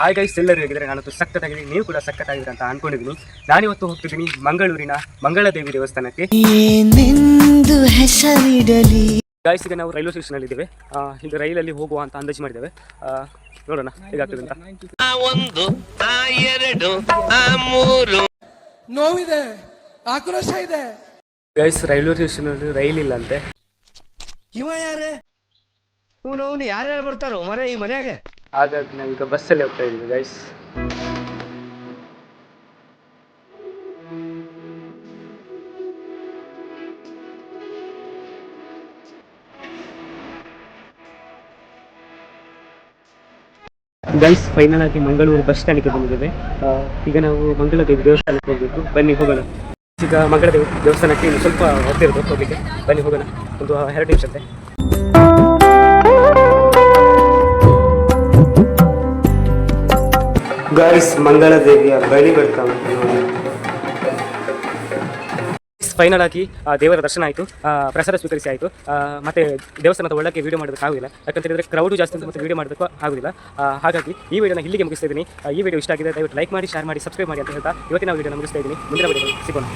Hi guys ಎಲ್ಲರೂ ಹೇಗಿದ್ದಾರೆ? ನಾನು ಸಖತ್ತಾಗಿದ್ದೀನಿ. ನೀವು ಕೂಡ ಸಖತ್ತಾಗಿದ್ದೀರ ಅಂತ ಅನ್ಕೊಂಡಿದ್ದೀನಿ. ನಾನಿವತ್ತು ಹೋಗ್ತಿದ್ದೀನಿ ಮಂಗಳೂರಿನ ಮಂಗಳದೇವಿ ದೇವಸ್ಥಾನಕ್ಕೆ. ಹೆಸರಿಡಲಿ. ಗಾಯ್ಸ್ ಈಗ ನಾವು ರೈಲ್ವೆ ಸ್ಟೇಷನ್ ಅಲ್ಲಿ ಇದ್ದೇವೆ ಈಗ ರೈಲಲ್ಲಿ ಹೋಗುವ ಅಂತ ಅಂದಾಜು ಮಾಡಿದ್ದೇವೆ. ನೋಡೋಣ ಹೇಗಾಗ್ತದೆ ಅಂತ. ಒಂದು ಆ ಎರಡು ಆ ಮೂರು. ನೋವಿದೆ ಆಕ್ರೋಶ ಇದೆ. ಗೈಸ್ ರೈಲ್ವೆ ಸ್ಟೇಷನ್ ಅಲ್ಲಿ ರೈಲ್ ಇಲ್ಲ ಅಂತೆ. ಇವ ಯಾರೇ? ಯಾರ್ಯಾರು ಬರ್ತಾರೋ ಮರ ಈ ಮನ್ಯಾಗ. ಹಾಗಾಗಿ ನಾವೀಗ ಬಸ್ಸಲ್ಲಿ ಹೋಗ್ತಾ ಇದ್ದೀವಿ ಗೈಸ್ ಗೈಸ್ ಫೈನಲ್ ಆಗಿ ಮಂಗಳೂರು ಬಸ್ ಸ್ಟ್ಯಾಂಡ್ಗೆ ಬಂದಿದ್ದೇವೆ. ಈಗ ನಾವು ಮಂಗಳೂರು ದೇವಸ್ಥಾನಕ್ಕೆ ಹೋಗಬೇಕು. ಬನ್ನಿ, ಹೋಗೋಣ. ಈಗ ಮಂಗಳದೇವಿ ದೇವಸ್ಥಾನಕ್ಕೆ ಸ್ವಲ್ಪ ಹೋಗ್ತಿರೋದು ಹೋಗ್ಲಿಕ್ಕೆ. ಬನ್ನಿ, ಹೋಗೋಣ. ಒಂದು ಎರಡು ನಿಮಿಷ ಗೈಸ್ ಮಂಗಳದೇವಿಯ ಬಳಿ ಬರ್ತಾವೆ ಫೈನಲ್ ಆಗಿ ದೇವರ ದರ್ಶನ ಆಯಿತು. ಪ್ರಸಾದ ಸ್ವೀಕರಿಸಿ ಆಯಿತು. ಮತ್ತೆ ದೇವಸ್ಥಾನದ ಒಳಗೆ ವಿಡಿಯೋ ಮಾಡೋದಕ್ಕೆ ಯಾಕಂತ ಹೇಳಿದ್ರೆ ಕ್ರೌಡು ಜಾಸ್ತಿ ಅಂತ ಮತ್ತೆ ವಿಡಿಯೋ ಮಾಡೋದಕ್ಕೂ ಆಗುದಿಲ್ಲ. ಹಾಗಾಗಿ ಈ ವಿಡಿಯೋನ ಇಲ್ಲಿಗೆ ಮುಗಿಸ್ತಾ ಇದ್ದೀನಿ. ಈ ವಿಡಿಯೋ ಇಷ್ಟ ಆಗಿದೆ, ದಯವಿಟ್ಟು ಲೈಕ್ ಮಾಡಿ ಶೇರ್ ಮಾಡಿ ಸಬ್ಸ್ಕ್ರೈಬ್ ಮಾಡಿ ಅಂತ ಹೇಳ್ತಾ ಇವತ್ತಿನ ವಿಡಿಯೋನ ಮುಗಿಸ್ತಾ ಇದ್ದೀನಿ. ಮುಂದಿನ ವಿಡಿಯೋ ಸಿಗೋಣ.